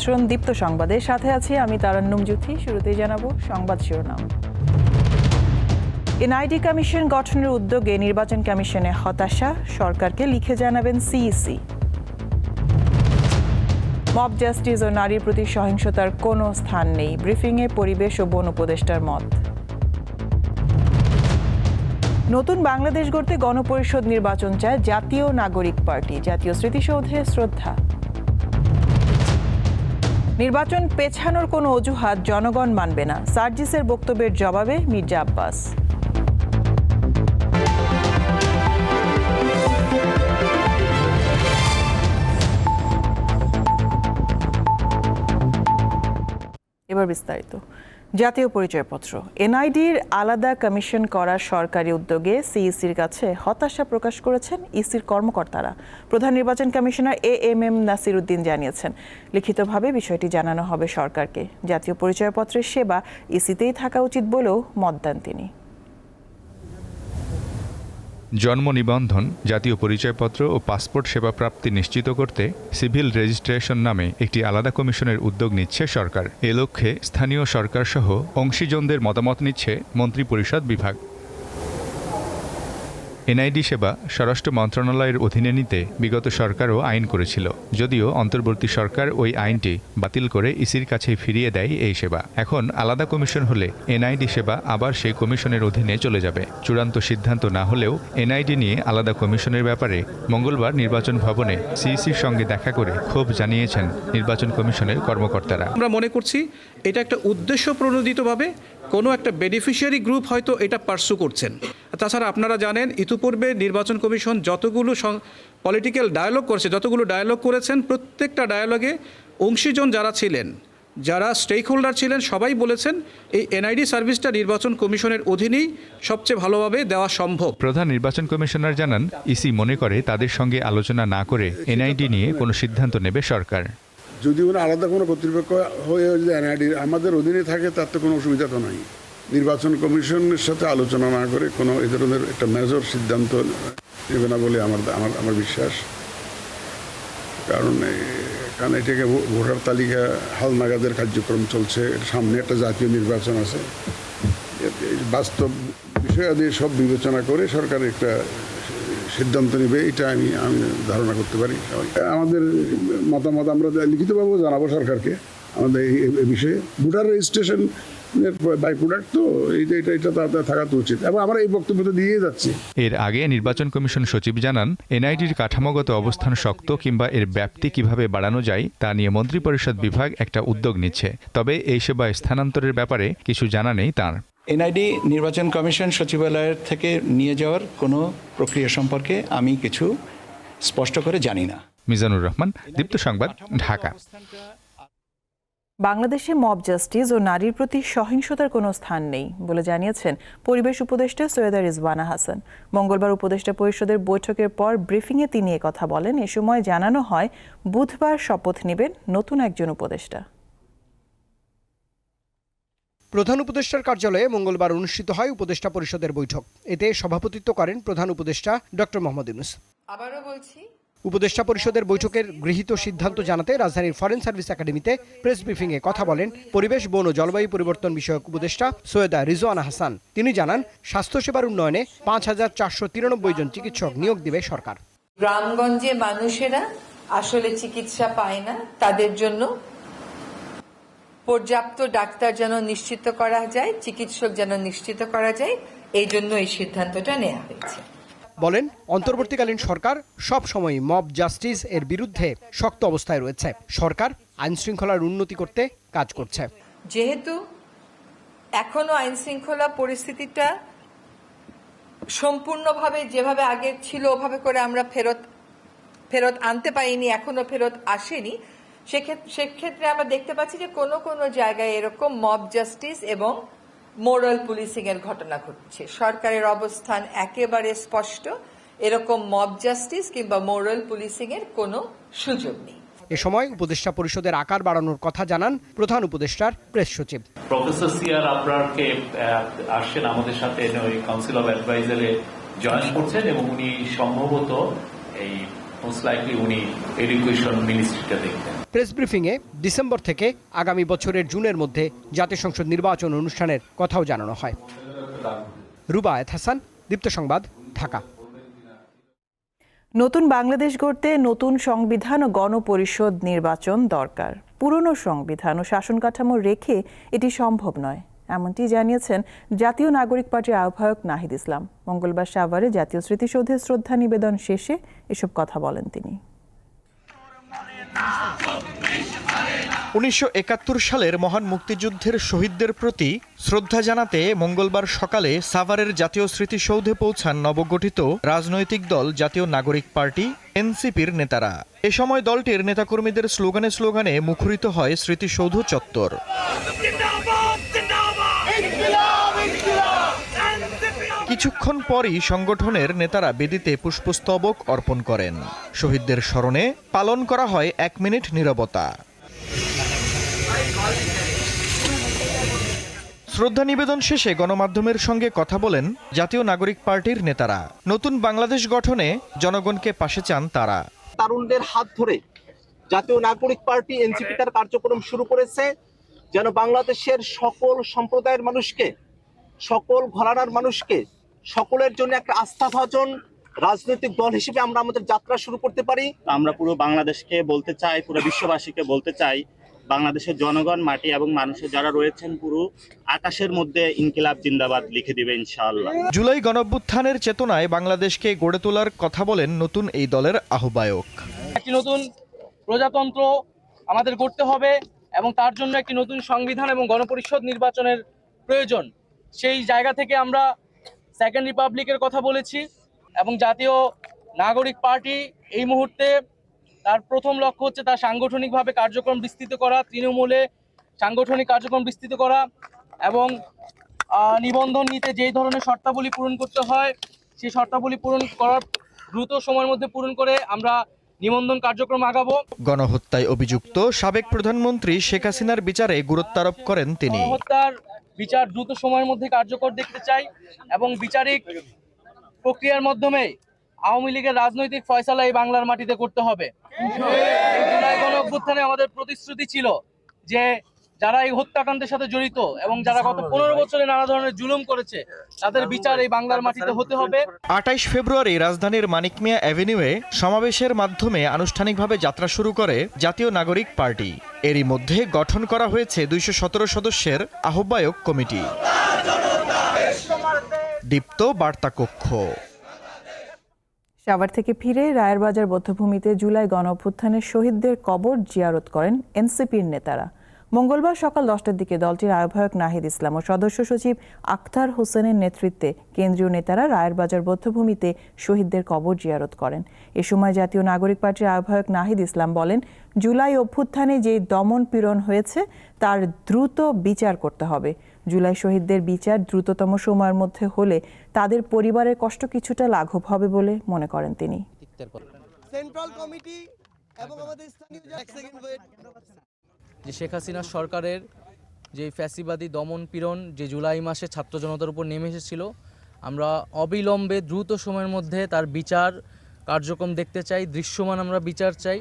আমন্ত্রণ দীপ্ত সংবাদে সাথে আছি আমি তারান্নুম জুথি শুরুতেই জানাব সংবাদ শিরোনাম। এনআইডি কমিশন গঠনের উদ্যোগে নির্বাচন কমিশনে হতাশা, সরকারকে লিখে জানাবেন সিইসি। মব জাস্টিস ও নারীর প্রতি সহিংসতার কোনো স্থান নেই, ব্রিফিংয়ে পরিবেশ ও বন উপদেষ্টার মত। নতুন বাংলাদেশ গড়তে গণপরিষদ নির্বাচন চায় জাতীয় নাগরিক পার্টি, জাতীয় স্মৃতিসৌধে শ্রদ্ধা। নির্বাচন পেছানোর কোনো অজুহাত জনগণ মানবে না। সার্জিসের বক্তব্যের জবাবে মির্জা আব্বাস। এবার বিস্তারিত। জাতীয় পরিচয়পত্র। এনআইডির আলাদা কমিশন করা সরকারি উদ্যোগে সিইসির কাছে হতাশা প্রকাশ করেছেন ইসির কর্মকর্তারা। প্রধান নির্বাচন commissioner A M M Nasir Uddin জানিয়েছেন, লিখিতভাবে বিষয়টি জানানো হবে সরকারকে। জাতীয় পরিচয়পত্রের সেবা ইসিতেই থাকা উচিত বলেও মত দেন তিনি। জন্ম নিবন্ধন, জাতীয় পরিচয়পত্র ও পাসপোর্ট সেবা প্রাপ্তি নিশ্চিত করতে সিভিল রেজিস্ট্রেশন নামে একটি আলাদা কমিশনের উদ্যোগ নিচ্ছে সরকার। এ লক্ষ্যে স্থানীয় সরকারসহ অংশীজনদের মতামত নিচ্ছে মন্ত্রিপরিষদ বিভাগ। এনআইডি সেবা স্বরাষ্ট্র মন্ত্রণালয়ের অধীনে নিতে বিগত সরকারও আইন করেছিল, যদিও অন্তর্বর্তী সরকার ওই আইনটি বাতিল করে ইসির কাছে ফিরিয়ে দেয় এই সেবা। এখন আলাদা কমিশন হলে এনআইডি সেবা আবার সেই কমিশনের অধীনে চলে যাবে। চূড়ান্ত সিদ্ধান্ত না হলেও এনআইডি নিয়ে আলাদা কমিশনের ব্যাপারে মঙ্গলবার নির্বাচন ভবনে সিইসির সঙ্গে দেখা করে ক্ষোভ জানিয়েছেন নির্বাচন কমিশনের কর্মকর্তারা। আমরা মনে করছি এটা একটা উদ্দেশ্য প্রণোদিতভাবে কোনো একটা বেনিফিশিয়ারি গ্রুপ হয়তো এটা পার্সু করছেন। তাছাড়া আপনারা জানেন, ইতিপূর্বে নির্বাচন কমিশন যতগুলো পলিটিক্যাল ডায়ালগ করেছে, যতগুলো ডায়ালগ করেছেন, প্রত্যেকটা ডায়ালগে অংশীজন যারা ছিলেন, যারা স্টেক হোল্ডার ছিলেন, সবাই বলেছেন, এই এনআইডি সার্ভিসটা নির্বাচন কমিশনের অধীনেই সবচেয়ে ভালোভাবে দেওয়া সম্ভব। প্রধান নির্বাচন কমিশনার জানান ইসি মনে করে তাদের সঙ্গে আলোচনা না করে এনআইডি নিয়ে কোনো সিদ্ধান্ত নেবে সরকার। যদি ওরা আলাদা কোনো কর্তৃপক্ষ হয়ে যদি এনআইডি আমাদের অধীনে থাকে, তার তো কোনো অসুবিধা তো নাই। নির্বাচন কমিশনের সাথে আলোচনা না করে কোনো এই ধরনের একটা মেজর সিদ্ধান্ত নেবে না বলে আমার আমার আমার বিশ্বাস। কারণ এ- কারণ এটাকে ভোটার তালিকা হালনাগাদের কার্যক্রম চলছে। সামনে একটা জাতীয় নির্বাচন আছে। এ- বাস্তব বিষয়াদি সব বিবেচনা করে সরকার একটা সিদ্ধান্ত নেবে, এটা আমি আমি ধারণা করতে পারি। আমাদের মতামত আমরা লিখিতভাবে জানাব সরকারকে। আমাদের এই বিষয়ে ভোটার রেজিস্ট্রেশন বাই তো এটা এটা থাকা তো উচিত। এবং আমরা এই বক্তব্য এর আগে নির্বাচন কমিশন সচিব জানান এনআইডির কাঠামোগত অবস্থান শক্ত কিংবা এর ব্যাপ্তি কীভাবে বাড়ানো যায়, তা নিয়ে মন্ত্রিপরিষদ বিভাগ একটা উদ্যোগ নিচ্ছে। তবে এই সেবা স্থানান্তরের ব্যাপারে কিছু জানা নেই তার। এনআইডি নির্বাচন কমিশন সচিবালয়ের থেকে নিয়ে যাওয়ার কোনো প্রক্রিয়া সম্পর্কে আমি কিছু স্পষ্ট করে জানি না। মিজানুর রহমান দীপ্ত সংবাদ ঢাকা। বাংলাদেশে মব জাস্টিস ও নারীর প্রতি সহিংসতার কোনো স্থান নেই বলে জানিয়েছেন পরিবেশ উপদেষ্টা সৈয়দা রিজওয়ানা হাসান। মঙ্গলবার উপদেষ্টা পরিষদের বৈঠকের পর ব্রিফিংয়ে তিনি কথা বলেন। এ সময় জানানো হয় বুধবার শপথ নেবেন নতুন একজন উপদেষ্টা। প্রধান উপদেষ্টার কার্যালয়ে মঙ্গলবার অনুষ্ঠিত হয় উপদেষ্টা পরিষদের বৈঠক। এতে সভাপতিত্ব করেন প্রধান উপদেষ্টা ডক্টর মোহাম্মদ ইউনুস। আবারও বলছি উপদেষ্টা পরিষদের বৈঠকের গৃহীত সিদ্ধান্ত জানাতে রাজধানীর ফরেন সার্ভিস একাডেমিতে প্রেস ব্রিফিংয়ে কথা বলেন পরিবেশ বন ও জলবায়ু পরিবর্তন বিষয়ক উপদেষ্টা সৈয়দা রিজওয়ানা হাসান। তিনি জানান স্বাস্থ্যসেবার উন্নয়নে পাঁচ হাজার চারশো তিরানব্বই জন চিকিৎসক নিয়োগ দিবে সরকার। গ্রামগঞ্জে মানুষেরা আসলে চিকিৎসা পায় না তাদের জন্য পর্যাপ্ত ডাক্তার যেন নিশ্চিত করা যায় চিকিৎসক যেন নিশ্চিত করা যায় এই জন্য এই সিদ্ধান্তটা নেওয়া হয়েছে। বলেন অন্তর্বর্তীকালীন সরকার সব সময় মব জাস্টিস এর বিরুদ্ধে শক্ত অবস্থায় রয়েছে। সরকার আইন শৃঙ্খলার উন্নতি করতে কাজ করছে। যেহেতু এখনও আইন শৃঙ্খলা পরিস্থিতিটা সম্পূর্ণভাবে যেভাবে আগে ছিল ওভাবে করে আমরা ফেরত ফেরত আনতে পারিনি এখনও ফেরত আসেনি সেক্ষেত্রে আমরা দেখতে পাচ্ছি যে কোনো কোনো জায়গায় এরকম মব জাস্টিস এবং মোরাল পুলিশিং এর ঘটনা ঘটছে। সরকারের অবস্থান একেবারে স্পষ্ট এরকম মব জাস্টিস কিংবা মোরাল পুলিশিং এর কোনো সুযোগ নেই। এ সময় উপদেষ্টা পরিষদের আকার বাড়ানোর কথা জানান প্রধান উপদেষ্টার প্রেস সচিব। প্রফেসর সিআর আবরারকে আসছেন আমাদের সাথে। ওই কাউন্সিল অফ অ্যাডভাইজারে জয়েন করছেন এবং উনি সম্ভবত এই মোস্ট লাইকলি উনি এডুকেশন মিনিস্ট্রিটা দেখবেন। প্রেস ব্রিফিংয়ে ডিসেম্বর থেকে আগামী বছরের জুনের মধ্যে জাতীয় সংসদ নির্বাচন অনুষ্ঠানের কথাও জানানো হয়। রুবায়েত হাসান, দীপ্ত সংবাদ, ঢাকা। নতুন বাংলাদেশ গড়তে নতুন সংবিধান ও গণপরিষদ নির্বাচন দরকার। পুরনো সংবিধান ও শাসন কাঠামো রেখে এটি সম্ভব নয়, এমনটি জানিয়েছেন জাতীয় নাগরিক পার্টির আহ্বায়ক নাহিদ ইসলাম। মঙ্গলবার সাভারে জাতীয় স্মৃতিসৌধে শ্রদ্ধা নিবেদন শেষে এসব কথা বলেন তিনি। উনিশশো একাত্তর সালের মহান মুক্তিযুদ্ধের শহীদদের প্রতি শ্রদ্ধা জানাতে মঙ্গলবার সকালে সাভারের জাতীয় স্মৃতিসৌধে পৌঁছান নবগঠিত রাজনৈতিক দল জাতীয় নাগরিক পার্টি, এনসিপির নেতারা। এ সময় দলটির নেতাকর্মীদের স্লোগানে স্লোগানে মুখরিত হয় স্মৃতিসৌধ চত্বর। কিছুক্ষণ পরই সংগঠনের নেতারা বেদিতে পুষ্পস্তবক অর্পণ করেন। শহীদদের স্মরণে পালন করা হয় এক মিনিট নীরবতা। শ্রদ্ধা নিবেদন শেষে গণমাধ্যমের সঙ্গে কথা বলেন জাতীয় নাগরিক পার্টির নেতারা। নতুন বাংলাদেশ গঠনে জনগণকে পাশে চান তারা। তারুণদের হাত ধরে জাতীয় নাগরিক পার্টি এনসিপি তার কার্যক্রম শুরু করেছে। যেন বাংলাদেশের সকল সম্প্রদায়ের মানুষকে, সকল ঘরানার মানুষকে সকলের জন্য একটা আস্থা আস্থাভাজন রাজনৈতিক দল হিসেবে আমরা আমাদের যাত্রা শুরু করতে পারি। আমরা পুরো বাংলাদেশকে বলতে চাই পুরো বিশ্ববাসীকে বলতে চাই বাংলাদেশের জনগণ মাটি এবং মানুষের যারা রয়েছেন পুরো আকাশের মধ্যে ইনকিলাব জিন্দাবাদ লিখে দিবে ইনশাআল্লাহ। জুলাই গণঅভ্যুত্থানের চেতনায় বাংলাদেশকে গড়ে তোলার কথা বলেন নতুন এই দলের আহ্বায়ক। একটি নতুন প্রজাতন্ত্র আমাদের করতে হবে এবং তার জন্য একটি নতুন সংবিধান এবং গণপরিষদ নির্বাচনের প্রয়োজন। সেই জায়গা থেকে আমরা সেকেন্ড রিপাবলিকের কথা বলেছি এবং জাতীয় নাগরিক পার্টি এই মুহূর্তে তার প্রথম লক্ষ্য হচ্ছে তার সাংগঠনিকভাবে কার্যক্রম বিস্তৃত করা তৃণমূলে সাংগঠনিক কার্যক্রম বিস্তৃত করা এবং নিবন্ধন নিতে যেই ধরনের শর্তাবলী পূরণ করতে হয় সেই শর্তাবলী পূরণ করার দ্রুত সময়ের মধ্যে পূরণ করে আমরা নিবন্ধন কার্যক্রম আগাবো। গণহত্যায় অভিযুক্ত সাবেক প্রধানমন্ত্রী শেখ হাসিনার বিচারে গুরুত্বারোপ করেন তিনি। গণহত্যার বিচার দ্রুত সময়ের মধ্যে কার্যকর দেখতে চাই এবং বিচারিক প্রক্রিয়ার মাধ্যমে আওয়ামী লীগের রাজনৈতিক ফয়সালা এই বাংলার মাটিতে করতে হবে। আমাদের প্রতিশ্রুতি ছিল যে যারা এই হত্যাকাণ্ডের সাথে জড়িত এবং যারা গত পনেরো বছরে নানা ধরনের জুলুম করেছে তাদের বিচার এই বাংলার মাটিতে হতে হবে। আটাইশ ফেব্রুয়ারি রাজধানীর মানিক মিয়া অ্যাভিনিউয়ে সমাবেশের মাধ্যমে আনুষ্ঠানিকভাবে যাত্রা শুরু করে জাতীয় নাগরিক পার্টি। এরই মধ্যে গঠন করা হয়েছে দুইশো সতেরো সদস্যের আহ্বায়ক কমিটি। দীপ্ত বার্তা কক্ষ সাভার থেকে ফিরে রায়েরবাজার বধ্যভূমিতে জুলাই গণঅভ্যুত্থানের শহীদদের কবর জিয়ারত করেন এনসিপির নেতারা। মঙ্গলবার সকাল দশটার দিকে দলটির আহ্বায়ক নাহিদ ইসলাম ও সদস্য সচিব আখতার হোসেনের নেতৃত্বে কেন্দ্রীয় নেতারা রায়েরবাজার বধ্যভূমিতে শহীদদের কবর জিয়ারত করেন। এ সময় জাতীয় নাগরিক পার্টির আহ্বায়ক নাহিদ ইসলাম বলেন, জুলাই অভ্যুত্থানে যে দমন পীড়ন হয়েছে, তার দ্রুত বিচার করতে হবে। জুলাই শহীদদের বিচার দ্রুততম সময়ের মধ্যে হলে তাদের পরিবারের কষ্ট কিছুটা লাঘব হবে বলে মনে করেন তিনি। সেন্ট্রাল কমিটি এবং আমাদের স্থানীয় যে শেখ হাসিনা সরকারের যে ফ্যাসিবাদী দমন পীড়ন যে জুলাই মাসে ছাত্র জনতার উপর নেমে এসেছিল, আমরা অবিলম্বে দ্রুত সময়ের মধ্যে তার বিচার কার্যক্রম দেখতে চাই, দৃশ্যমান আমরা বিচার চাই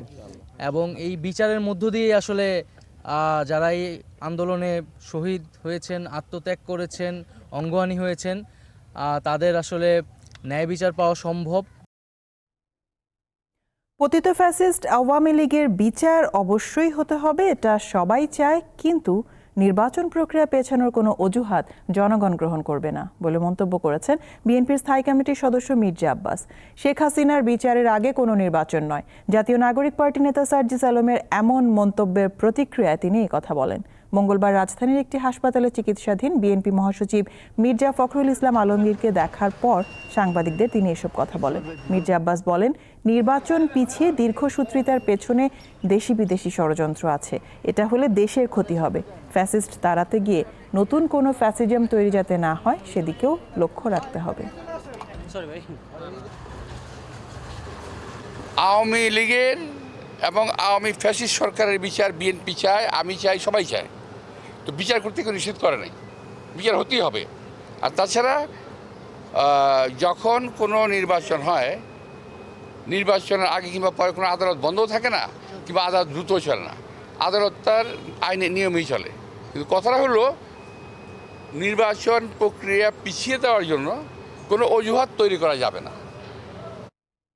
এবং এই বিচারের মধ্য দিয়ে আসলে যারা এই আন্দোলনে শহীদ হয়েছেন, আত্মত্যাগ করেছেন, অঙ্গহানি হয়েছেন তাদের আসলে ন্যায় বিচার পাওয়া সম্ভব। পতিত ফ্যাসিস্ট আওয়ামী লীগের বিচার অবশ্যই হতে হবে, এটা সবাই চায়, কিন্তু নির্বাচন প্রক্রিয়া পেছানোর কোনো অজুহাত জনগণ গ্রহণ করবে না বলে মন্তব্য করেছেন বিএনপির স্থায়ী কমিটির সদস্য মির্জা আব্বাস। শেখ হাসিনার বিচারের আগে কোনো নির্বাচন নয়। জাতীয় নাগরিক পার্টি নেতা সার্জিস আলমের এমন মন্তব্যের প্রতিক্রিয়ায় তিনি কথা বলেন। মঙ্গলবার রাজধানীর একটি হাসপাতালে চিকিৎসাধীন বিএনপি মহাসচিব মির্জা ফখরুল ইসলাম আলমগীরকে দেখার পর সাংবাদিকদের তিনি এসব কথা বলেন। মির্জা আব্বাস বলেন নির্বাচন পিছিয়ে দীর্ঘসূত্রিতার পেছনে দেশি বিদেশি ষড়যন্ত্র আছে। এটা হলে দেশের ক্ষতি হবে। ফ্যাসিস্ট তাড়াতে গিয়ে নতুন কোনো ফ্যাসিজম তৈরি যাতে না হয় সেদিকেও লক্ষ্য রাখতে হবে। আওয়ামী লীগের এবং আওয়ামী ফ্যাসিস্ট সরকারের বিচার বিএনপি চায় আমি চাই সবাই চায়। তো বিচার করতে কেউ নিষেধ করে নাই। বিচার হতেই হবে। আর তাছাড়া যখন কোনো নির্বাচন হয়, নির্বাচনের আগে কিংবা পরে কোনো আদালত বন্ধও থাকে না, কিংবা আদালত দ্রুত চলে না। আদালত তার আইনের নিয়মেই চলে। কিন্তু কথাটা হলো, নির্বাচন প্রক্রিয়া পিছিয়ে দেওয়ার জন্য কোনো অজুহাত তৈরি করা যাবে না।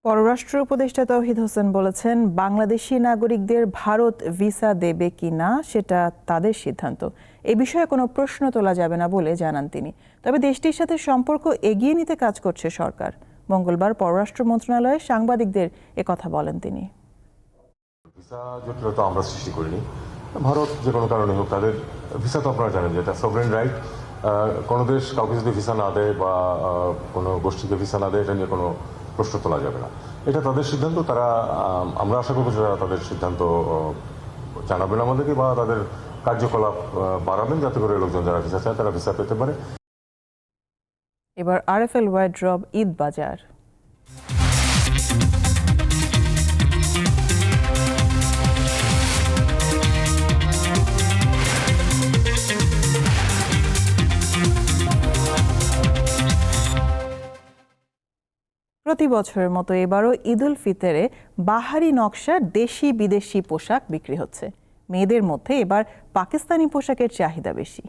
পররাষ্ট্র উপদেষ্টা তৌহিদ হোসেন বলেছেন, বাংলাদেশি নাগরিকদের ভারত ভিসা দেবে কি না, সেটা তাদের সিদ্ধান্ত। এ বিষয়ে কোনো প্রশ্ন তোলা যাবে না বলে জানান তিনি। তবে দেশটির সাথে সম্পর্ক এগিয়ে নিতে কাজ করছে সরকার। মঙ্গলবার পররাষ্ট্র মন্ত্রণালয়ে সাংবাদিকদের কথা বলেন তিনি। ভিসা জটিলতা আমরা সৃষ্টি করিনি। ভারত যে কোনো কারণে হোক, তাদের ভিসা তো আপনারা জানেন যে এটা সভরেন রাইট কোনো দেশ কাউকে যদি ভিসা না দেয় বা কোনো গোষ্ঠীকে ভিসা না দেয়, এটা নিয়ে কোনো প্রশ্ন তোলা যাবে না। এটা তাদের সিদ্ধান্ত, তারা আমরা আশা করব যে তারা তাদের সিদ্ধান্ত জানাবেন আমাদেরকে বা তাদের কার্যকলাপ বাড়াবেন যাতে করে লোকজন যারা ভিসা চায় তারা ভিসা পেতে পারে। এবার আরএফএল ওয়াইড্রব ঈদ বাজার। প্রতি বছরের মতো এবারও ঈদুল ফিতরে বাহারি নকশার দেশি বিদেশি পোশাক বিক্রি হচ্ছে। মেয়েদের মধ্যে এবার পাকিস্তানি পোশাকের চাহিদা বেশি।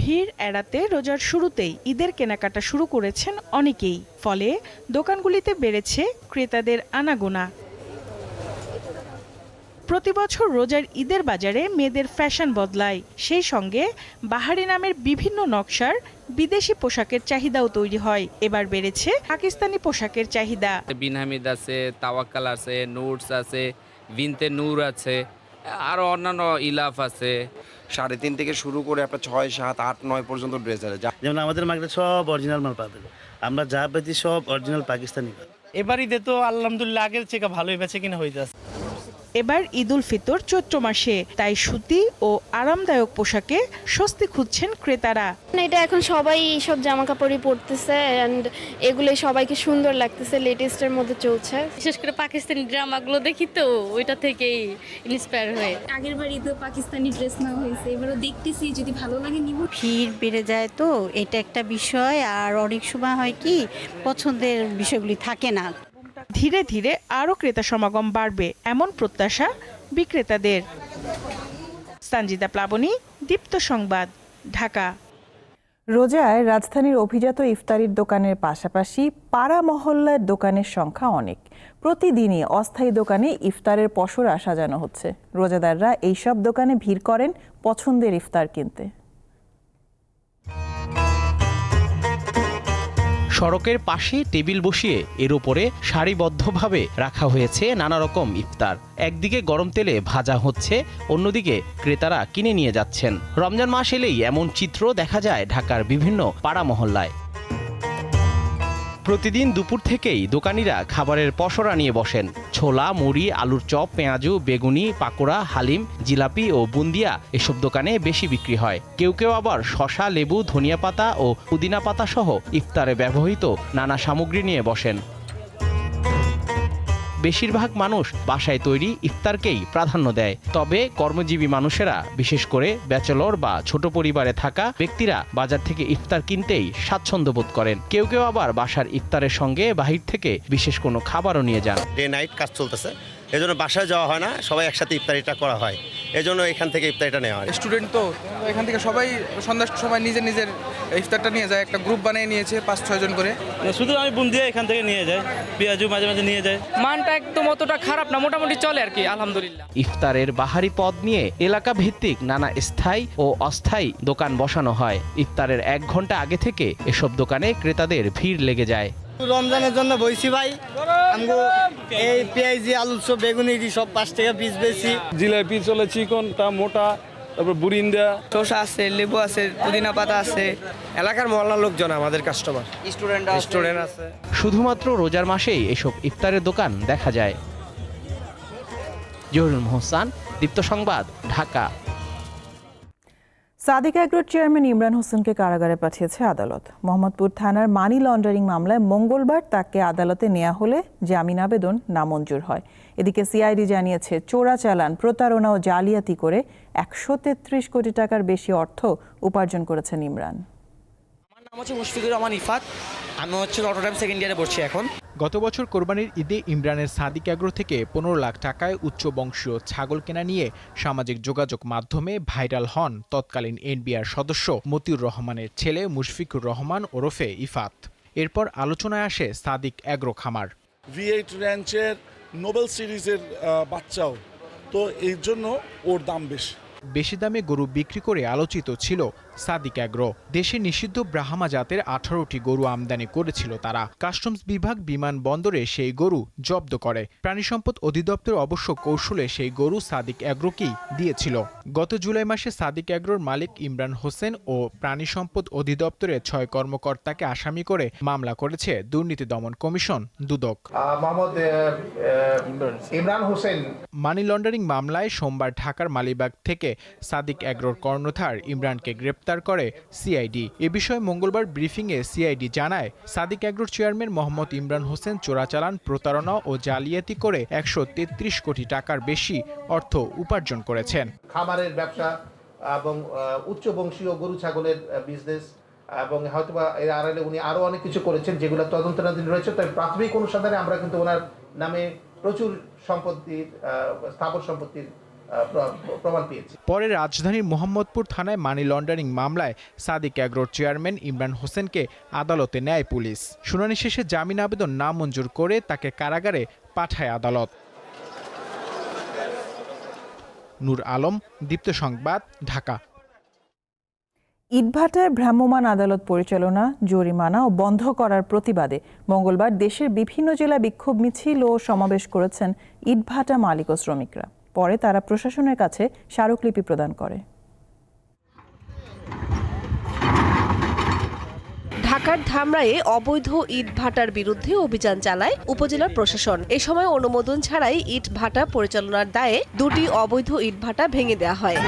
ভিড় এড়াতে রোজার শুরুতেই ঈদের কেনাকাটা শুরু করেছেন অনেকেই। ফলে দোকানগুলিতে বেড়েছে ক্রেতাদের আনাগোনা। প্রতি বছর রোজার ঈদের বাজারে মেয়েদের ফ্যাশন বদলায়। সেই সঙ্গে বাহারি নামের বিভিন্ন নকশার বিদেশি পোশাকের চাহিদাও তৈরি হয়। এবার বেড়েছে পাকিস্তানি পোশাকের চাহিদা। বিনহামিদ আছে তাওয়াক্কাল আছে নুটস আছে বিনতে নূর আছে আরও অন্যান্য ইলাফ আছে। সাড়ে তিন থেকে শুরু করে আপনার ছয় সাত আট নয় পর্যন্ত ড্রেস আছে। যেমন আমাদের মার্কেটে সব অরিজিনাল মাল পাবেন। আমরা যা পেয়েছি সব অরিজিনাল পাকিস্তানি এবার ঈদে তো আলহামদুলিল্লাহ আগের থেকে ভালোই বেচে কিনা হইতেছে। এবার ঈদুল ফিতর চৈত্র মাসে। তাই সুতি ও আরামদায়ক পোশাকে স্বস্তি খুঁজছেন ক্রেতারা। এটা এখন সবাই এইসব জামা কাপড়ই পরতেছে অ্যান্ড এগুলো সবাইকে সুন্দর লাগতেছে লেটেস্টের মধ্যে চলছে। বিশেষ করে পাকিস্তানি ড্রামাগুলো দেখি তো ওইটা থেকেই ইন্সপায়ার হয়ে আগের বার ঈদে পাকিস্তানি ড্রেস নেওয়া হয়েছে এবারও দেখতেছি যদি ভালো লাগে নিব। ভিড় বেড়ে যায় তো এটা একটা বিষয় আর অনেক সময় হয় কি পছন্দের বিষয়গুলি থাকে না। ধীরে ধীরে আরও ক্রেতা সমাগম বাড়বে, এমন প্রত্যাশা বিক্রেতাদের। সঞ্জিতা প্লাবনী, দীপ্ত সংবাদ, ঢাকা। রোজায় রাজধানীর অভিজাত ইফতারির দোকানের পাশাপাশি পাড়া মহল্লার দোকানের সংখ্যা অনেক। প্রতিদিনই অস্থায়ী দোকানে ইফতারের পসরা সাজানো হচ্ছে। রোজাদাররা এইসব দোকানে ভিড় করেন পছন্দের ইফতার কিনতে। সড়কের পাশে টেবিল বসিয়ে এর উপরে সারিবদ্ধভাবে রাখা হয়েছে নানা রকম ইফতার। একদিকে গরম তেলে ভাজা হচ্ছে, অন্যদিকে ক্রেতারা কিনে নিয়ে যাচ্ছেন। রমজান মাস এলেই এমন চিত্র দেখা যায় ঢাকার বিভিন্ন পাড়া মহল্লায় প্রতিদিন দুপুর থেকেই দোকানিরা খাবারের পসরা নিয়ে বসেন। ছোলা, মুড়ি, আলুর চপ, পেঁয়াজু, বেগুনি, পাকোড়া, হালিম, জিলাপি ও বুন্দিয়া এসব দোকানে বেশি বিক্রি হয়। কেউ কেউ আবার শশা লেবু, ধনিয়া পাতা ও পুদিনা পাতা সহ ইফতারে ব্যবহৃত নানা সামগ্রী নিয়ে বসেন। বেশিরভাগ মানুষ বাসায় তৈরি ইফতারকেই প্রাধান্য দেয়। তবে কর্মজীবী মানুষেরা, বিশেষ করে ব্যাচেলর বা ছোট পরিবারে থাকা ব্যক্তিরা বাজার থেকে ইফতার কিনতেই স্বাচ্ছন্দ্য বোধ করেন। কেউ কেউ আবার বাসার ইফতারের সঙ্গে বাহির থেকে বিশেষ কোনো খাবারও নিয়ে যান। ডে নাইট কাজ চলতেছে। এই জন্য বাসায় যাওয়া হয় না সবাই একসাথে ইফতারিটা করা হয়। এই জন্য এখান থেকে ইফতারিটা নেওয়া হয়। স্টুডেন্ট তো এখান থেকে সবাই সন্ধ্যার সময় নিজের নিজের ইফতারটা নিয়ে যায় একটা গ্রুপ বানিয়ে নিয়েছে পাঁচ ছয় জন করে। শুধু আমি বুন্দিয়া এখান থেকে নিয়ে যাই পেঁয়াজু মাঝে মাঝে নিয়ে যায়। মানটা একদম অতটা খারাপ না মোটামুটি চলে আর কি আলহামদুলিল্লাহ। ইফতারের বাহারি পদ নিয়ে এলাকা ভিত্তিক নানা স্থায়ী ও অস্থায়ী দোকান বসানো হয়। ইফতারের এক ঘণ্টা আগে থেকে এসব দোকানে ক্রেতাদের ভিড় লেগে যায়। রমজানের জন্য বইছি ভাই। এই পেঁয়াজি আলু সব বেগুনি সব পাঁচ টাকা পিস বেশি জিলাপি চলে চিকনটা মোটা তারপর বুরিন্দা। শসা আছে লেবু আছে পুদিনা পাতা আছে। এলাকার মহল্লার লোকজন আমাদের কাস্টমার স্টুডেন্ট স্টুডেন্ট আছে। শুধুমাত্র রোজার মাসেই এসব ইফতারের দোকান দেখা যায়। জহুরুল মোহসান দীপ্ত সংবাদ ঢাকা। সাদিক অ্যাগ্রোর চেয়ারম্যান ইমরান হোসেনকে কারাগারে পাঠিয়েছে আদালত। মোহাম্মদপুর থানার মানি লন্ডারিং মামলায় মঙ্গলবার তাকে আদালতে নেওয়া হলে জামিন আবেদন নামঞ্জুর হয়। এদিকে সিআইডি জানিয়েছে চোরাচালান প্রতারণা ও জালিয়াতি করে একশো তেত্রিশ কোটি টাকার বেশি অর্থ উপার্জন করেছেন ইমরান। আমার নাম হচ্ছে মুশফিকুর রহমান ইফাত। আমি হচ্ছে সেকেন্ড ইয়ারে পড়ছি এখন। গত বছর কোরবানির ঈদে ইমরানের সাদিক অ্যাগ্রো থেকে পনেরো লাখ টাকায় উচ্চ বংশীয় ছাগল কেনা নিয়ে সামাজিক যোগাযোগ মাধ্যমে ভাইরাল হন তৎকালীন এনবিআর সদস্য মতিউর রহমানের ছেলে মুশফিকুর রহমান ওরফে ইফাত। এরপর আলোচনায় আসে সাদিক অ্যাগ্রো খামার। ভি এইট র্যাঞ্চের নোবেল সিরিজের বাচ্চাও। তো এই জন্য ওর দাম বেশি। বেশি দামে গরু বিক্রি করে আলোচিত ছিল সাদিক অ্যাগ্রো। দেশে নিষিদ্ধ ব্রাহ্মা জাতের আঠারোটি গরু আমদানি করেছিল তারা। কাস্টমস বিভাগ বিমান বন্দরে সেই গরু জব্দ করে। প্রাণী সম্পদ অধিদপ্তর অবশ্য কৌশলে সেই গরু সাদিক অ্যাগ্রোকেই দিয়েছিল। গত জুলাই মাসে সাদিক অ্যাগ্রোর মালিক ইমরান হোসেন ও প্রাণী সম্পদ অধিদপ্তরের ছয় কর্মকর্তাকে আসামি করে মামলা করেছে দুর্নীতি দমন কমিশন দুদক। ইমরান হোসেন। মানি লন্ডারিং মামলায় সোমবার ঢাকার মালিবাগ থেকে সাদিক অ্যাগ্রোর কর্ণধার ইমরানকে গ্রেপ্তার করে সিআইডি। এ বিষয়ে মঙ্গলবার ব্রিফিংয়ে সিআইডি জানায়, সাদিক অ্যাগ্রোর চেয়ারম্যান মোহাম্মদ ইমরান হোসেন চোরাচালান, প্রতারণা ও জালিয়াতি করে একশো তেত্রিশ কোটি টাকার বেশি অর্থ উপার্জন করেছেন। খামারের ব্যবসা এবং উচ্চ বংশীয় গরু ছাগলের বিজনেস এবং হয়তোবা এর আড়ালে উনি আরও অনেক কিছু করেছেন যেগুলো তদন্তনাধীন রয়েছে। তবে প্রাথমিক অনুসন্ধানে আমরা কিন্তু ওনার নামে প্রচুর সম্পত্তির স্থাবর সম্পত্তির প্রমাণ পেয়েছি। পরে রাজধানীর মোহাম্মদপুর থানায় মানি লন্ডারিং মামলায় সাদিক অ্যাগ্রোর চেয়ারম্যান ইমরান হোসেনকে আদালতে নেয় পুলিশ। শুনানি শেষে জামিন আবেদন না মঞ্জুর করে তাকে কারাগারে পাঠায় আদালত। নূর আলম দীপ্ত সংবাদ ঢাকা। ইটভাটায় ভ্রাম্যমাণ আদালত পরিচালনা জরিমানা ও বন্ধ করার প্রতিবাদে মঙ্গলবার দেশের বিভিন্ন জেলায় বিক্ষোভ মিছিল ও সমাবেশ করেছেন ইটভাটা মালিক ও শ্রমিকরা। পরে তারা প্রশাসনের কাছে স্মারকলিপি প্রদান করে। ঢাকার ধামরায়ে অবৈধ ইট ভাটার বিরুদ্ধে অভিযান চালায় উপজেলার প্রশাসন। এ সময় অনুমোদন ছাড়াই ইট ভাটা পরিচালনার দায়ে দুটি অবৈধ ইট ভাটা ভেঙে দেওয়া হয়।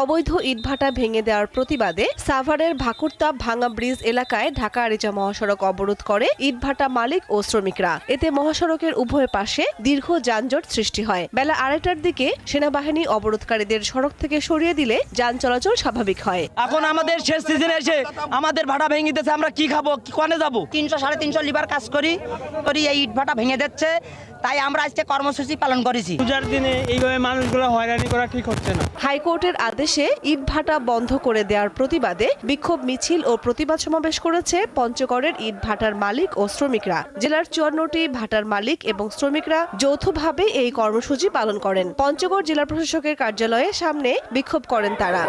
অবৈধ ইটভাটা ভেঙে দেওয়ার প্রতিবাদে সাভারের ভাকুরতাপ ভাঙা ব্রিজ এলাকায় ঢাকা আরিচা মহাসড়ক অবরোধ করে ইটভাটা মালিক ও শ্রমিকরা। এতে মহাসড়কের উভয় পাশে দীর্ঘ যানজট সৃষ্টি হয়। বেলা আড়াইটার দিকে সেনাবাহিনী অবরোধকারীদের সড়ক থেকে সরিয়ে দিলে যান চলাচল স্বাভাবিক হয়। এখন আমাদের শেষ সিজনে এসে আমাদের ভাড়া ভেঙে দিতেছে আমরা কি খাব? কি কনে যাব? তিনশো সাড়ে তিনশো লিবার কাজ করি করি এই ইট ভাটা ভেঙে দিচ্ছে। তাই আমরা আজকে কর্মসূচি পালন করেছি। পূজার দিনে এইভাবে মানুষগুলো হয়রানি করা ঠিক হচ্ছে না। হাইকোর্টের আদেশে ইটভাটা বন্ধ করে দেওয়ার প্রতিবাদে বিক্ষোভ মিছিল ও প্রতিবাদ সমাবেশ করেছে পঞ্চগড়ের ইটভাটার মালিক ও শ্রমিকরা। জেলার চুয়ান্নটি ভাটার মালিক এবং শ্রমিকরা যৌথভাবে এই কর্মসূচি পালন করেন। পঞ্চগড় জেলা প্রশাসকের কার্যালয়ের সামনে বিক্ষোভ করেন তারা।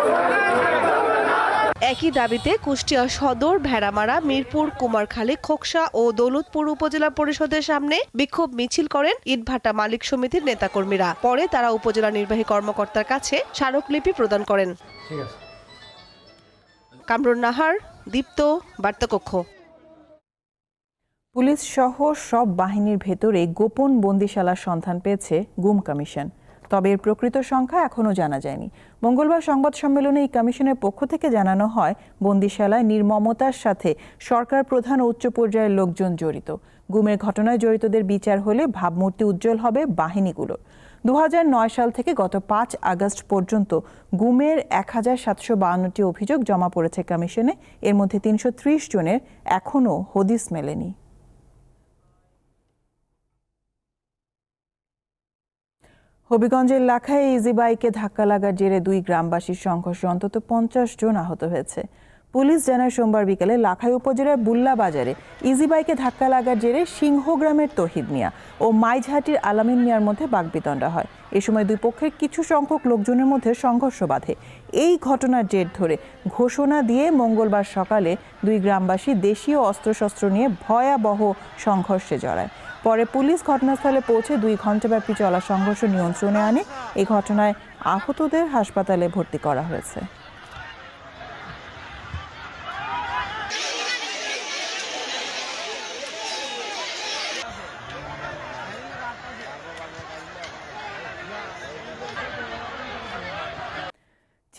একই দাবিতে কুষ্টিয়া সদর ভেড়ামারা মিরপুর কুমারখালী খোকসা ও দৌলতপুর উপজেলা পরিষদের সামনে বিক্ষোভ মিছিল করেন ইটভাটা মালিক সমিতির নেতাকর্মীরা। পরে তারা উপজেলা নির্বাহী কর্মকর্তার কাছে স্মারকলিপি প্রদান করেন। কামরুন নাহার দীপ্ত বার্তাকক্ষ। পুলিশ সহ সব বাহিনীর ভেতরে গোপন বন্দিশালার সন্ধান পেয়েছে গুম কমিশন। তবে এর প্রকৃত সংখ্যা এখনও জানা যায়নি। মঙ্গলবার সংবাদ সম্মেলনে এই কমিশনের পক্ষ থেকে জানানো হয়, বন্দিশালায় নির্মমতার সাথে সরকার প্রধান উচ্চ পর্যায়ের লোকজন জড়িত। গুমের ঘটনায় জড়িতদের বিচার হলে ভাবমূর্তি উজ্জ্বল হবে বাহিনীগুলোর দু হাজার নয় সাল থেকে গত পাঁচ আগস্ট পর্যন্ত গুমের এক হাজার সাতশো বাউন্নটি অভিযোগ জমা পড়েছে কমিশনে। এর মধ্যে তিনশো ত্রিশ জনের এখনও হদিস মেলেনি। হবিগঞ্জের লাখায় ইজি বাইকে ধাক্কা লাগার জেরে দুই গ্রামবাসীর সংঘর্ষে অন্তত পঞ্চাশ জন আহত হয়েছে। পুলিশ জানায় সোমবার বিকেলে লাখাই উপজেলার বুল্লা বাজারে ইজি বাইকে ধাক্কা লাগার জেরে সিংহ গ্রামের তহিদ মিয়া ও মাইঝহাটির আলামিন মিয়ার মধ্যে বাগবিতণ্ডা হয়। এ সময় দুই পক্ষের কিছু সংখ্যক লোকজনের মধ্যে সংঘর্ষ বাধে। এই ঘটনার জের ধরে ঘোষণা দিয়ে মঙ্গলবার সকালে দুই গ্রামবাসী দেশীয় অস্ত্রশস্ত্র নিয়ে ভয়াবহ সংঘর্ষে জড়ায়। পরে পুলিশ ঘটনাস্থলে পৌঁছে দুই ঘণ্টাব্যাপী চলা সংঘর্ষ নিয়ন্ত্রণে আনে। এই ঘটনায় আহতদের হাসপাতালে ভর্তি করা হয়েছে।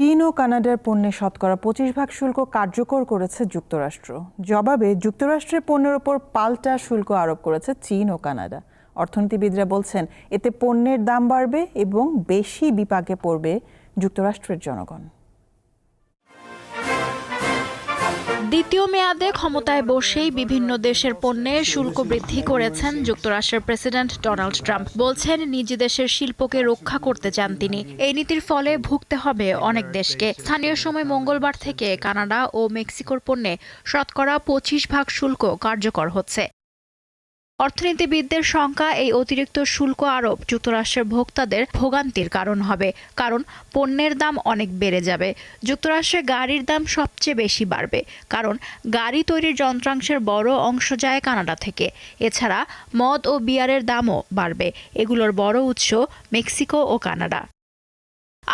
চীন ও কানাডার পণ্যে শতকরা পঁচিশ ভাগ শুল্ক কার্যকর করেছে যুক্তরাষ্ট্র। জবাবে, যুক্তরাষ্ট্রের পণ্যের ওপর পাল্টা শুল্ক আরোপ করেছে চীন ও কানাডা। অর্থনীতিবিদরা বলছেন, এতে পণ্যের দাম বাড়বে এবং বেশি বিপাকে পড়বে যুক্তরাষ্ট্রের জনগণ। দ্বিতীয় মেয়াদে ক্ষমতায় বসেই বিভিন্ন দেশের পণ্যে শুল্ক বৃদ্ধি করেছেন যুক্তরাষ্ট্রের প্রেসিডেন্ট ডোনাল্ড ট্রাম্প। বলছেন, নিজ দেশের শিল্পকে রক্ষা করতে চান তিনি। এই নীতির ফলে ভুগতে হবে অনেক দেশকে। স্থানীয় সময় মঙ্গলবার থেকে কানাডা ও মেক্সিকোর পণ্যে শতকরা পঁচিশ ভাগ শুল্ক কার্যকর হচ্ছে। অর্থনীতিবিদদের সংখ্যা এই অতিরিক্ত শুল্ক আরোপ যুক্তরাষ্ট্রের ভোক্তাদের ভোগান্তির কারণ হবে, কারণ পণ্যের দাম অনেক বেড়ে যাবে। যুক্তরাষ্ট্রে গাড়ির দাম সবচেয়ে বেশি বাড়বে, কারণ গাড়ি তৈরির যন্ত্রাংশের বড় অংশ যায় কানাডা থেকে। এছাড়া মদ ও বিয়ারের দামও বাড়বে, এগুলোর বড় উৎস মেক্সিকো ও কানাডা।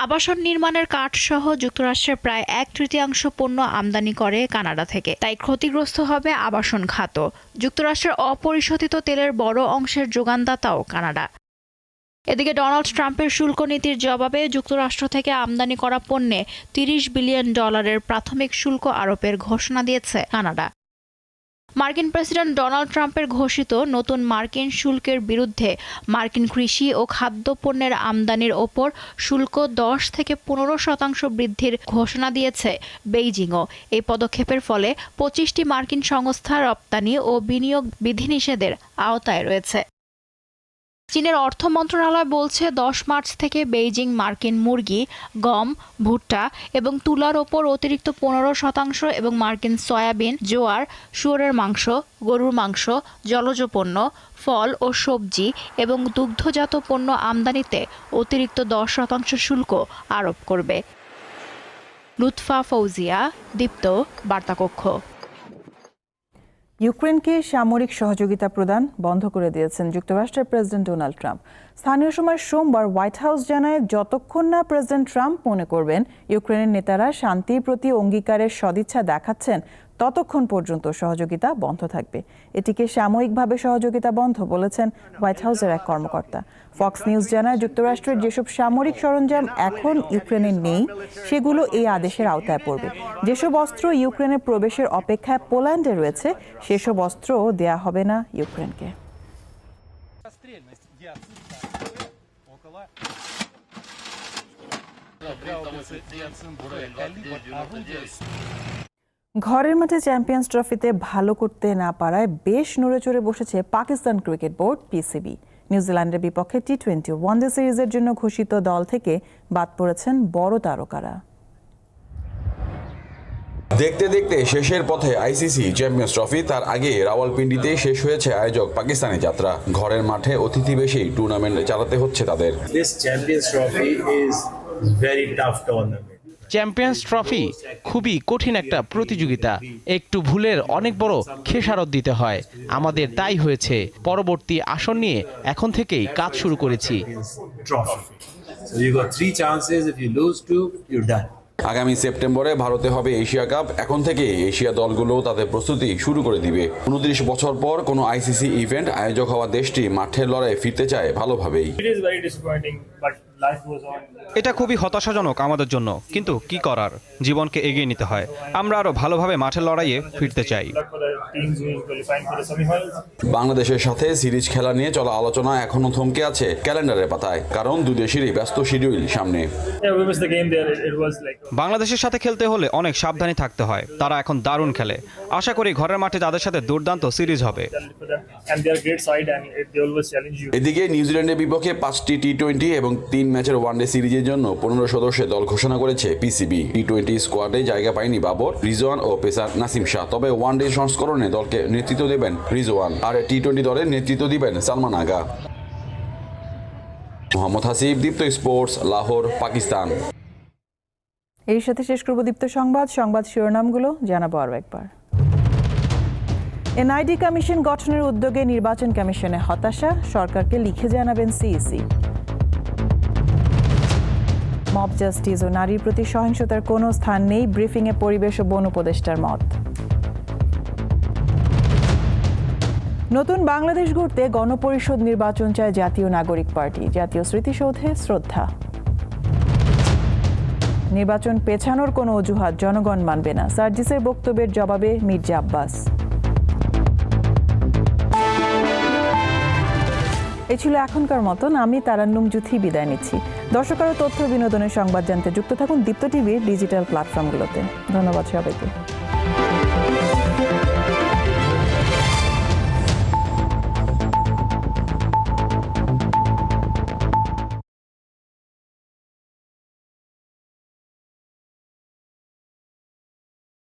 আবাসন নির্মাণের কাঠ সহ যুক্তরাষ্ট্রের প্রায় এক তৃতীয়াংশ পণ্য আমদানি করে কানাডা থেকে। তাই ক্ষতিগ্রস্ত হবে আবাসন খাত যুক্তরাষ্ট্রের অপরিশোধিত তেলের বড় অংশের যোগানদাতাও কানাডা। এদিকে ডোনাল্ড ট্রাম্পের শুল্ক নীতির জবাবে যুক্তরাষ্ট্র থেকে আমদানি করা পণ্যে তিরিশ বিলিয়ন ডলারের প্রাথমিক শুল্ক আরোপের ঘোষণা দিয়েছে কানাডা। মার্কিন প্রেসিডেন্ট ডোনাল্ড ট্রাম্পের ঘোষিত নতুন মার্কিন শুল্কের বিরুদ্ধে মার্কিন কৃষি ও খাদ্য পণ্যের আমদানির ওপর শুল্ক দশ থেকে পনেরো শতাংশ বৃদ্ধির ঘোষণা দিয়েছে বেইজিংও। এই পদক্ষেপের ফলে পঁচিশটি মার্কিন সংস্থা রপ্তানি ও বিনিয়োগ বিধিনিষেধের আওতায় রয়েছে। চীনের অর্থ মন্ত্রণালয় বলছে, দশ মার্চ থেকে বেইজিং মার্কিন মুরগি, গম, ভুট্টা এবং তুলার ওপর অতিরিক্ত পনেরো শতাংশ এবং মার্কিন সয়াবিন, জোয়ার, শুয়োরের মাংস, গরুর মাংস, জলজ পণ্য, ফল ও সবজি এবং দুগ্ধজাত পণ্য আমদানিতে অতিরিক্ত দশ শতাংশ শুল্ক আরোপ করবে। লুৎফা ফৌজিয়া, দীপ্ত, বার্তাকক্ষ। ইউক্রেনকে সামরিক সহযোগিতা প্রদান বন্ধ করে দিয়েছেন যুক্তরাষ্ট্রের প্রেসিডেন্ট ডোনাল্ড ট্রাম্প। স্থানীয় সময় সোমবার হোয়াইট হাউস জানায়, যতক্ষণ না প্রেসিডেন্ট ট্রাম্প মনে করবেন, ইউক্রেনের নেতারা শান্তির প্রতি অঙ্গীকারের সদিচ্ছা দেখাচ্ছেন ততক্ষণ পর্যন্ত সহযোগিতা বন্ধ থাকবে। এটিকে সাময়িকভাবে সহযোগিতা বন্ধ বলেছেন হোয়াইট হাউসের এক কর্মকর্তা। ফক্স নিউজ জানায়, যুক্তরাষ্ট্রের যেসব সামরিক সরঞ্জাম এখন ইউক্রেনে নেই, সেগুলো এই আদেশের আওতায় পড়বে। যেসব অস্ত্র ইউক্রেনের প্রবেশের অপেক্ষায় পোল্যান্ডে রয়েছে, সেসব অস্ত্র দেয়া হবে না ইউক্রেনকে। ঘরের মাঠে চ্যাম্পিয়ন্স ট্রফিতে ভালো করতে না পারায় বেশ নড়ে চড়ে বসেছে পাকিস্তান ক্রিকেট বোর্ড পিসিবি। নিউজিল্যান্ডের বিপক্ষে টি টোয়েন্টি ওয়ানডে সিরিজের জন্য ঘোষিত দল থেকে বাদ পড়েছেন বড় তারকারা। দেখতে দেখতে শেষের পথে আইসিসি চ্যাম্পিয়ন্স ট্রফি তার আগে রাওয়ালপিন্ডিতে শেষ হয়েছে আয়োজক পাকিস্তানের যাত্রা। ঘরের মাঠে অতিথি বেশি টুর্নামেন্ট চালাতে হচ্ছে তাদের। This Champions Trophy is very tough tournament. Champions Trophy খুবই কঠিন একটা প্রতিযোগিতা একটু ভুলের অনেক বড় খেসারত দিতে হয় আমাদের তাই হয়েছে পরবর্তী আসন নিয়ে এখন থেকেই কাজ শুরু করেছি Trophy. So you got three chances. If you lose two, you're done. আগামী সেপ্টেম্বরে ভারতে হবে এশিয়া কাপ এখন থেকে এশিয়া দলগুলো তাদের প্রস্তুতি শুরু করে দিবে উনত্রিশ বছর পর কোনো আইসিসি ইভেন্ট আয়োজক হওয়া দেশটি মাঠের লড়াই ফিরতে চায় ভালোভাবেই এটা খুবই হতাশাজনক আমাদের জন্য। কিন্তু কি করার? জীবনকে এগিয়ে নিতে হয়। আমরা আরও ভালোভাবে মাঠের লড়াইয়ে ফিরতে চাই. বাংলাদেশের সাথে সিরিজ খেলা নিয়ে চলা আলোচনা এখনও থমকে আছে ক্যালেন্ডারের পাতায় কারণ দুই দেশেরই ব্যস্ত শিডিউল সামনে। বাংলাদেশের সাথে খেলতে হলে অনেক সাবধানী থাকতে হয়। তারা এখন দারুণ খেলে। আশা করি ঘরের মাঠে তাদের সাথে দুর্দান্ত সিরিজ হবে. এদিকে নিউজিল্যান্ডের বিপক্ষে পাঁচটি টি টোয়েন্টি এবং তিন ম্যাচের ওয়ানডে সিরিজের জন্য পনেরো সদস্যের দল ঘোষণা করেছে পিসিবি। টি টোয়েন্টি স্কোয়াডে জায়গা পায়নি বাবর, রিজওয়ান ও পেসার নাসিম শাহ। তবে ওয়ানডে সংস্করণে দলকে নেতৃত্ব দেবেন রিজওয়ান আর টি টোয়েন্টি দলের নেতৃত্ব দিবেন সালমান আগা। মোহাম্মদ হাসিব, দীপ্ত স্পোর্টস, লাহোর, পাকিস্তান। এর সাথে শেষ করব দীপ্ত সংবাদ। সংবাদ শিরোনামগুলো জানাব আরও একবার। এনআইডি কমিশন গঠনের উদ্যোগে নির্বাচন কমিশনে হতাশা, সরকারকে লিখে জানাবেন সিইসি। মব জাস্টিস ও নারীর প্রতি সহিংসতার কোনো স্থান নেই। ব্রিফিংয়ে পরিবেশ ও বন উপদেষ্টার মত। নতুন বাংলাদেশ গড়তে গণপরিষদ নির্বাচন চায় জাতীয় নাগরিক পার্টি। জাতীয় স্মৃতিসৌধে শ্রদ্ধা। নির্বাচন পেছানোর কোনো অজুহাত জনগণ মানবে না। সার্জিসের বক্তব্যের জবাবে মির্জা আব্বাস। এই ছিল এখনকার মতন, আমি তারান্নুম জুথি বিদায় নিচ্ছি। দর্শক আরও তথ্য বিনোদনের সংবাদ জানতে যুক্ত থাকুন দীপ্ত টিভির ডিজিটাল প্ল্যাটফর্মগুলোতে। ধন্যবাদ সবাইকে।